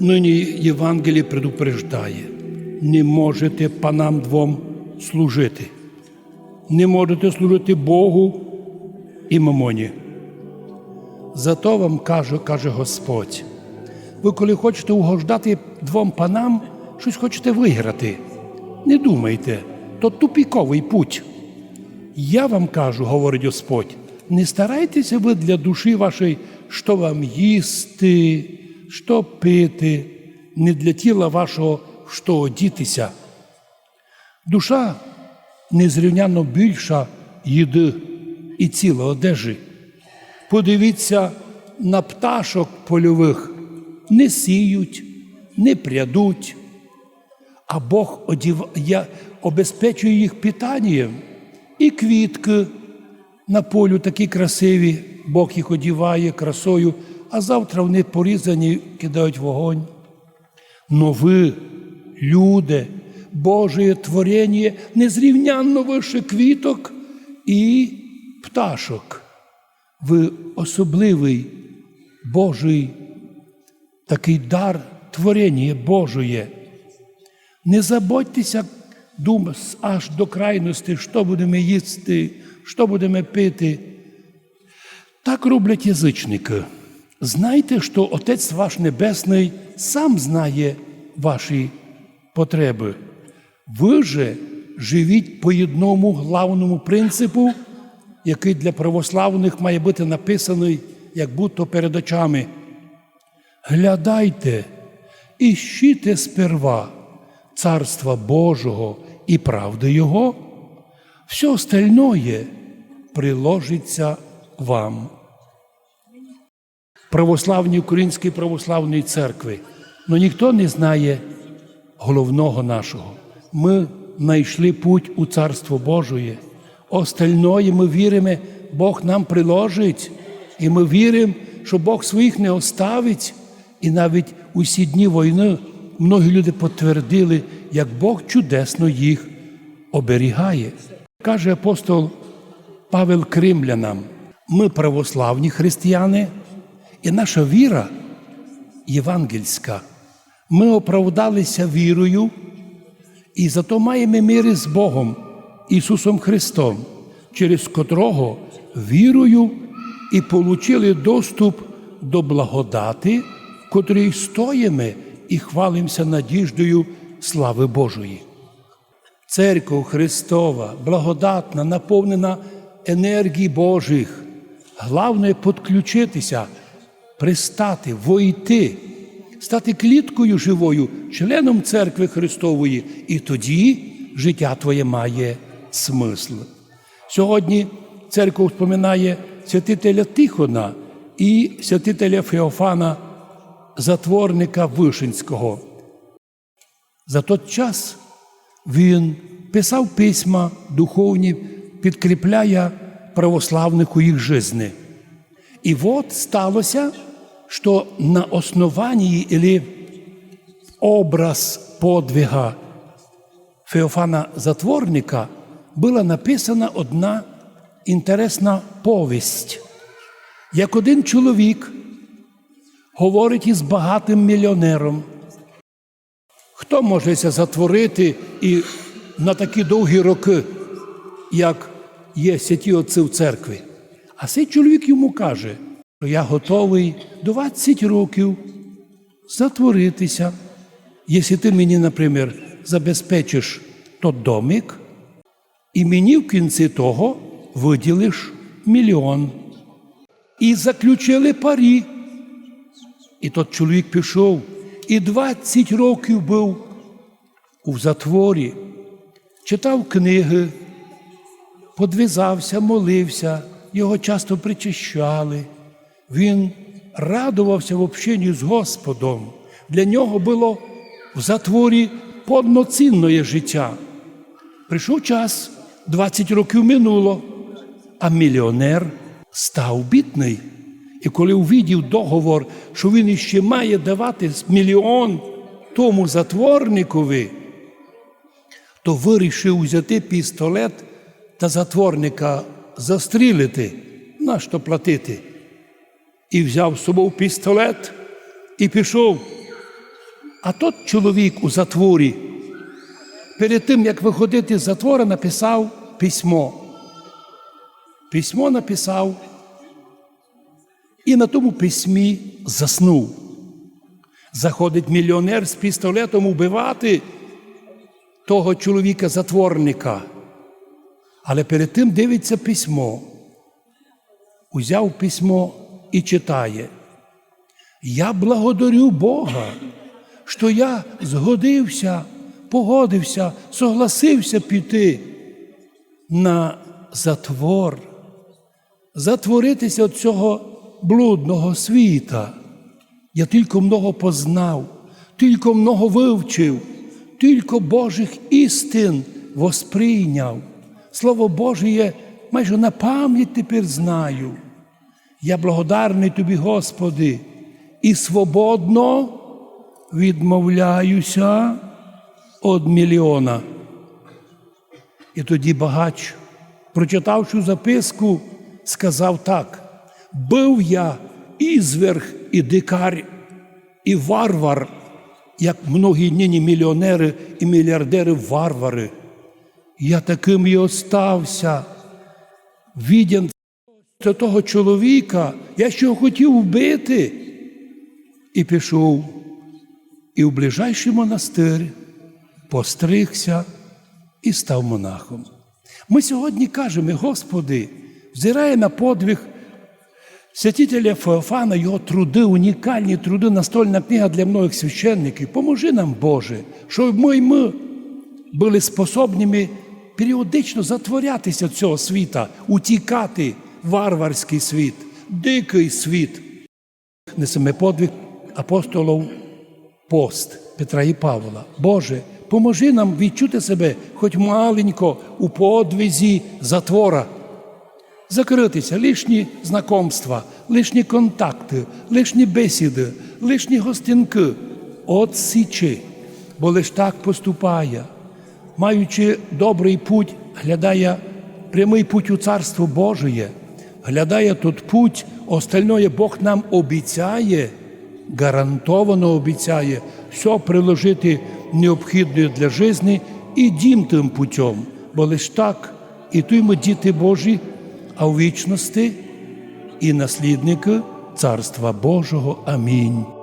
Нині Євангеліє предупреждає, не можете панам двом служити. Не можете служити Богу і мамоні. Зато вам каже, каже Господь, ви коли хочете угождати двом панам, щось хочете виграти. Не думайте, то тупіковий путь. Я вам кажу, говорить Господь, не старайтеся ви для душі вашої, що вам їсти, що пити, не для тіла вашого, що одітися. Душа незрівняно більша їди і ціла одежі. Подивіться на пташок польових, не сіють, не прядуть, а Бог одів... я... обезпечує їх питанням. І квітки на полю такі красиві, Бог їх одіває красою, а завтра вони порізані, кидають вогонь. Но ви, люди, Боже творення, незрівнянно вище квіток і пташок. Ви особливий Божий такий дар творення Божоє. Не забудьтеся дум аж до крайності, що будемо їсти, що будемо пити. Так роблять язичники. Знайте, що Отець ваш Небесний сам знає ваші потреби. Ви же живіть по одному главному принципу, який для православних має бути написаний, як будто перед очами. Глядайте, іщите сперва Царства Божого і правди Його, все остальное приложиться вам. Православній Української православної церкви, но ніхто не знає головного нашого. Ми знайшли путь у Царство Божоє. Остальное ми віримо, Бог нам приложить, і ми віримо, що Бог своїх не оставить. І навіть усі дні війни многі люди підтвердили, як Бог чудесно їх оберігає. Каже апостол Павел Кримлянам, ми православні християни, і наша віра євангельська. Ми оправдалися вірою, і зато маємо мир з Богом, Ісусом Христом, через котрого вірою і получили доступ до благодати, в котрій стоїмо і хвалимося надіждою слави Божої. Церква Христова, благодатна, наповнена енергії Божих. Головне підключитися, пристати, войти, стати кліткою живою, членом церкви Христової, і тоді життя твоє має смисл. Сьогодні церква вспоминає святителя Тихона і святителя Феофана, затворника Вишинського. За той час він писав письма духовні, підкріпляє православних у їх житті. І от сталося, що на основанні или образ подвига Феофана Затворника була написана одна інтересна повість. Як один чоловік говорить із багатим мільйонером, хто може ся затворити і на такі довгі роки, як є святі отці в церкві? А цей чоловік йому каже, я готовий 20 років затворитися, якщо ти мені, наприклад, забезпечиш тот домик, і мені в кінці того виділиш мільйон. І заключили парі. І тот чоловік пішов і 20 років був у затворі, читав книги, подвизався, молився, його часто причащали. Він радувався в общенні з Господом. Для нього було в затворі повноцінне життя. Прийшов час, 20 років минуло, а мільйонер став бідний. І коли увидів договор, що він іще має давати мільйон тому затворникові, то вирішив взяти пістолет та затворника застрілити, на що платити. І взяв з собою пістолет і пішов А тот чоловік у затворі, перед тим, як виходити з затвора, написав письмо. Письмо написав і на тому письмі заснув. Заходить мільйонер з пістолетом убивати того чоловіка-затворника. Але перед тим дивиться письмо. Узяв письмо і читає. Я благодарю Бога, що я згодився, погодився, согласився піти на затвор, затворитися від цього блудного світа. Я тільки много познав, тільки много вивчив, тільки Божих істин восприйняв. Слово Божє майже на пам'ять тепер знаю. Я благодарний тобі, Господи, і свободно відмовляюся від мільйона. І тоді багач, прочитавши записку, сказав так: Бив я ізверг і дикар, і варвар, як многі нині мільйонери і мільярдери варвари. Я таким і остався. Віддян того чоловіка, я ще його хотів вбити. І пішов, і в ближайший монастир постригся і став монахом. Ми сьогодні кажемо, Господи, взирає на подвиг святителя Феофана, його труди, унікальні труди, настольна книга для многих священників. Поможи нам, Боже, щоб ми, ми були способними періодично затворятися цього світа, утікати варварський світ, дикий світ. Несеме подвиг апостолів пост Петра і Павла. Боже, поможи нам відчути себе хоч маленько у подвизі затвора. Закритися, лишні знакомства, лишні контакти, лишні бесіди, лишні гостинки. Отсічи, бо лиш так поступає. Маючи добрий путь, глядає прямий путь у Царство Божие, глядає тут путь, остальное Бог нам обіцяє, гарантовано обіцяє все приложити необхідне для житті і дім тим путем, бо лиш так і туємо діти Божі, а в вічності і наслідники Царства Божого. Амінь.